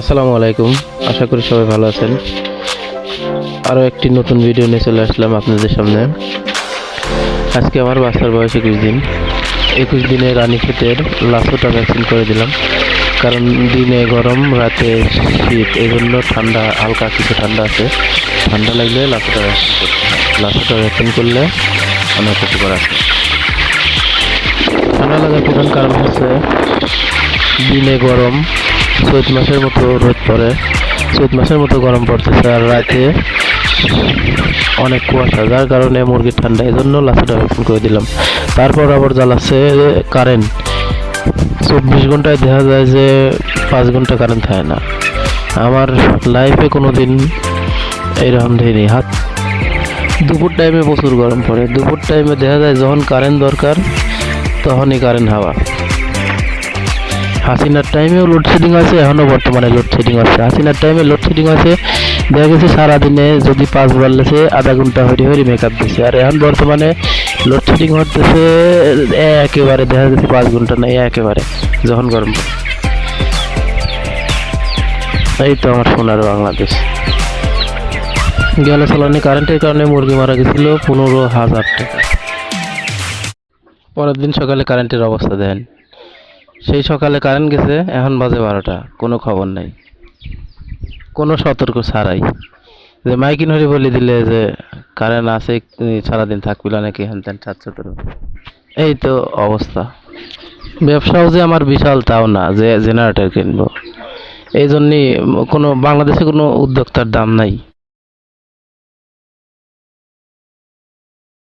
আসসালামু আলাইকুম। আশা করি সবাই ভালো আছেন। আরও একটি নতুন ভিডিও নিয়ে চলে আসলাম আপনাদের সামনে। আজকে আমার বাচ্চার বয়স একুশ দিন। একুশ দিনে রানী ক্ষেতের লাসোটা ভ্যাকসিন করে দিলাম। কারণ দিনে গরম, রাতে শীত এই জন্য ঠান্ডা, হালকা কিছু ঠান্ডা আছে। ঠান্ডা লাগলে লাসোটা ভ্যাকসিন করতে হয়। লাসোটা ভ্যাকসিন করলে অনেক উপকার আছে। ঠান্ডা লাগার প্রধান কারণ হচ্ছে দিনে গরম চৈত মাসের মতো রোদ পড়ে। চৈত মাসের মতো গরম পড়তেছে আর রাতে অনেক কুয়াশা, যার কারণে মুরগির ঠান্ডা এই জন্য লাসিটা ভ্যাকসিন করে দিলাম। তারপর আবার জ্বালাচ্ছে কারেন্ট চব্বিশ ঘন্টায় দেখা যায় যে পাঁচ ঘণ্টা কারেন্ট থাকে না। আমার লাইফে কোনো দিন এইরকম দেয়নি হাত দুপুর টাইমে প্রচুর গরম পড়ে। দুপুর টাইমে দেখা যায় যখন কারেন্ট দরকার, তখনই কারেন্ট হাওয়া। হাসিনার টাইমেও লোডশেডিং আছে এখনও বর্তমানে লোডশেডিং আছে হাসিনার টাইমে লোডশেডিং আছে দেখা গেছে সারাদিনে যদি পাঁচ বাড়লেছে আধা ঘণ্টা হরি হরি মেকআপ দিচ্ছে আর এখন বর্তমানে লোডশেডিং হতেছে একেবারে দেখা যাচ্ছে পাঁচ ঘণ্টা না, একেবারে, যখন গরম। এই তো আমার সোনার বাংলাদেশ। গেল চালানি কারেন্টের কারণে মুরগি মারা গেছিল পনেরো হাজার টাকা। পরের দিন সকালে কারেন্টের অবস্থা দেন সেই সকালে কারেন্ট গেছে, এখন বাজে বারোটা, কোনো খবর নাই। কোনো সতর্ক ছাড়াই। যে মাইকিন হরি বলে দিলে যে কারেন্ট আছে সারাদিন থাকবি না নাকি হ্যান ত্যান তোর এই তো অবস্থা। ব্যবসাও যে আমার বিশাল, তাও না, যে জেনারেটর কিনবো। এই জন্যই কোনো, বাংলাদেশে কোনো উদ্যোক্তার দাম নাই।